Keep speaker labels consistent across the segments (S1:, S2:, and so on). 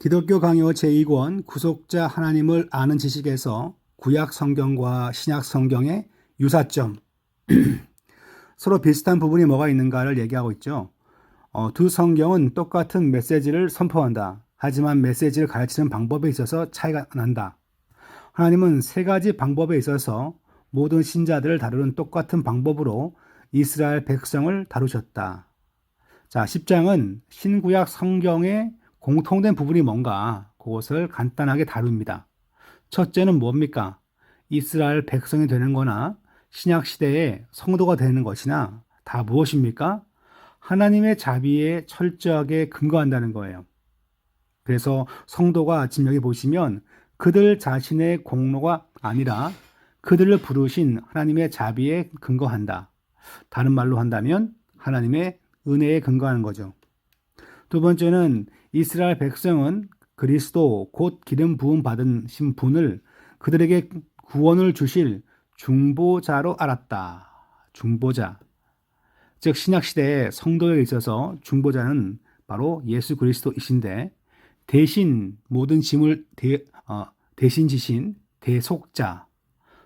S1: 기독교 강요 제2권 구속자 하나님을 아는 지식에서 구약 성경과 신약 성경의 유사점 서로 비슷한 부분이 뭐가 있는가를 얘기하고 있죠. 어, 두 성경은 똑같은 메시지를 선포한다. 하지만 메시지를 가르치는 방법에 있어서 차이가 난다. 하나님은 세 가지 방법에 있어서 모든 신자들을 다루는 똑같은 방법으로 이스라엘 백성을 다루셨다. 자, 10장은 신구약 성경의 공통된 부분이 뭔가 그것을 간단하게 다룹니다. 첫째는 뭡니까? 이스라엘 백성이 되는 거나 신약 시대의 성도가 되는 것이나 다 무엇입니까? 하나님의 자비에 철저하게 근거한다는 거예요. 그래서 성도가 지금 여기 보시면 그들 자신의 공로가 아니라 그들을 부르신 하나님의 자비에 근거한다. 다른 말로 한다면 하나님의 은혜에 근거하는 거죠. 두 번째는 이스라엘 백성은 그리스도 곧 기름 부음 받은 신 분을 그들에게 구원을 주실 중보자로 알았다. 중보자. 즉 신약 시대의 성도에 있어서 중보자는 바로 예수 그리스도이신데 대신 모든 짐을 대, 어, 대신 지신 대속자.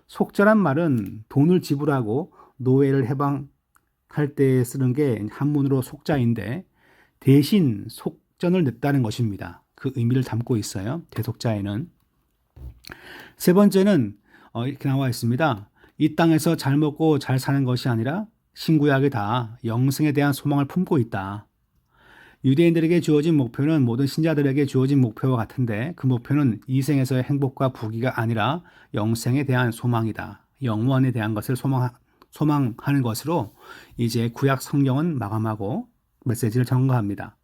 S1: 속자란 말은 돈을 지불하고 노예를 해방할 때 쓰는 게 한문으로 속자인데 대신 속 전을 냈다는 것입니다. 그 의미를 담고 있어요. 대속자에는. 세 번째는 어, 이렇게 나와 있습니다. 이 땅에서 잘 먹고 잘 사는 것이 아니라 신구약이 다 영생에 대한 소망을 품고 있다. 유대인들에게 주어진 목표는 모든 신자들에게 주어진 목표와 같은데 그 목표는 이 생에서의 행복과 부귀가 아니라 영생에 대한 소망이다. 영원에 대한 것을 소망, 소망하는 것으로 이제 구약 성경은 마감하고 메시지를 전가합니다.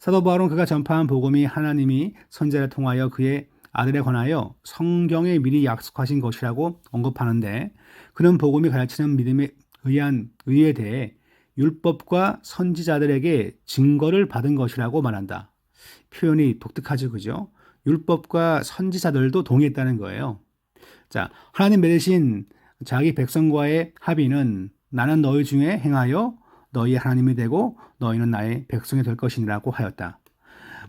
S1: 사도 바울은 그가 전파한 복음이 하나님이 선제를 통하여 그의 아들에 관하여 성경에 미리 약속하신 것이라고 언급하는데 그는 복음이 가르치는 믿음에 의한 의에 대해 율법과 선지자들에게 증거를 받은 것이라고 말한다. 표현이 독특하죠, 그죠? 율법과 선지자들도 동의했다는 거예요. 자, 하나님 맺으신 자기 백성과의 합의는 나는 너희 중에 행하여 너희의 하나님이 되고 너희는 나의 백성이 될 것이니라고 하였다.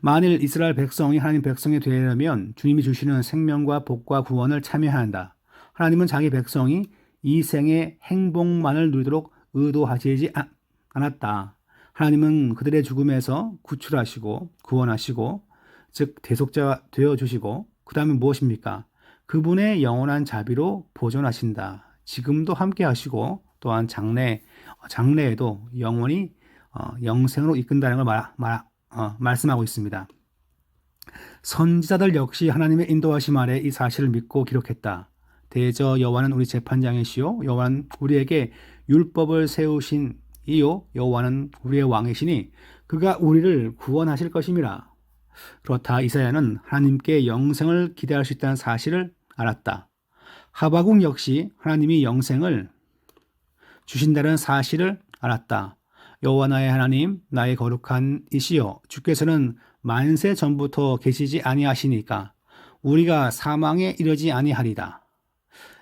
S1: 만일 이스라엘 백성이 하나님 백성이 되려면 주님이 주시는 생명과 복과 구원을 참여해야 한다. 하나님은 자기 백성이 이 생의 행복만을 누리도록 의도하시지 않았다. 하나님은 그들의 죽음에서 구출하시고 구원하시고 즉 대속자가 되어 주시고 그 다음에 무엇입니까? 그분의 영원한 자비로 보존하신다. 지금도 함께 하시고 또한 장래 장래에도 영원히 어, 영생으로 이끈다는 걸 말, 말, 어, 말씀하고 있습니다. 선지자들 역시 하나님의 인도하심 아래 이 사실을 믿고 기록했다. 대저 여호와는 우리 재판장이시요 여호와는 우리에게 율법을 세우신 이요 여호와는 우리의 왕이시니 그가 우리를 구원하실 것임이라. 그렇다 이사야는 하나님께 영생을 기대할 수 있다는 사실을 알았다. 하바국 역시 하나님이 영생을 주신다는 사실을 알았다. 여호와 나의 하나님 나의 거룩한 이시여 주께서는 만세 전부터 계시지 아니하시니까 우리가 사망에 이르지 아니하리다.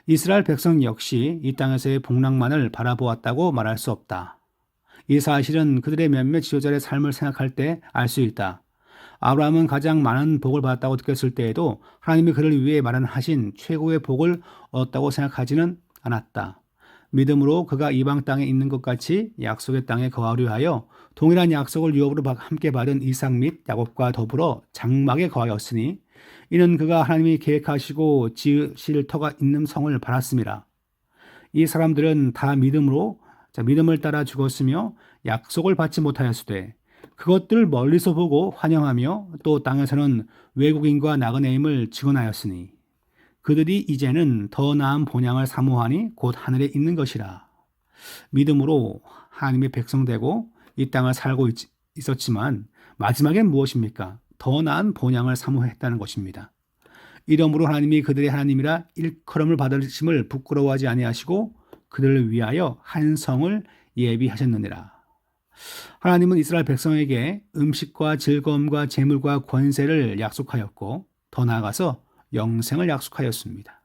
S1: 이스라엘 백성 역시 이 땅에서의 복락만을 바라보았다고 말할 수 없다. 이 사실은 그들의 몇몇 지도자의 삶을 생각할 때 알 수 있다. 아브라함은 가장 많은 복을 받았다고 느꼈을 때에도 하나님이 그를 위해 마련하신 최고의 복을 얻었다고 생각하지는 않았다. 믿음으로 그가 이방 땅에 있는 것 같이 약속의 땅에 거하려 하여 동일한 약속을 유업으로 함께 받은 이삭 및 야곱과 더불어 장막에 거하였으니 이는 그가 하나님이 계획하시고 지으실 터가 있는 성을 바랐습니다. 이 사람들은 다 믿음으로 믿음을 따라 죽었으며 약속을 받지 못하였으되 그것들을 멀리서 보고 환영하며 또 땅에서는 외국인과 나그네임을 증언하였으니 그들이 이제는 더 나은 본향을 사모하니 곧 하늘에 있는 것이라. 믿음으로 하나님의 백성 되고 이 땅을 살고 있, 있었지만 마지막엔 무엇입니까? 더 나은 본향을 사모했다는 것입니다. 이러므로 하나님이 그들의 하나님이라 일컬음을 받으심을 부끄러워하지 아니하시고 그들을 위하여 한 성을 예비하셨느니라. 하나님은 이스라엘 백성에게 음식과 즐거움과 재물과 권세를 약속하였고 더 나아가서 영생을 약속하였습니다.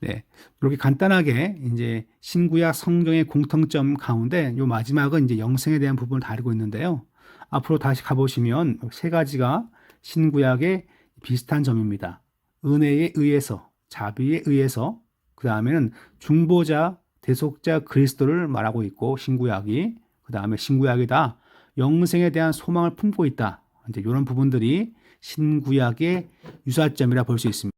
S1: 네. 이렇게 간단하게 이제 신구약 성경의 공통점 가운데 요 마지막은 이제 영생에 대한 부분을 다루고 있는데요. 앞으로 다시 가보시면 세 가지가 신구약의 비슷한 점입니다. 은혜에 의해서, 자비에 의해서, 그 다음에는 중보자, 대속자 그리스도를 말하고 있고, 신구약이, 그 다음에 신구약이다. 영생에 대한 소망을 품고 있다. 이제 이런 부분들이 신구약의 유사점이라 볼 수 있습니다.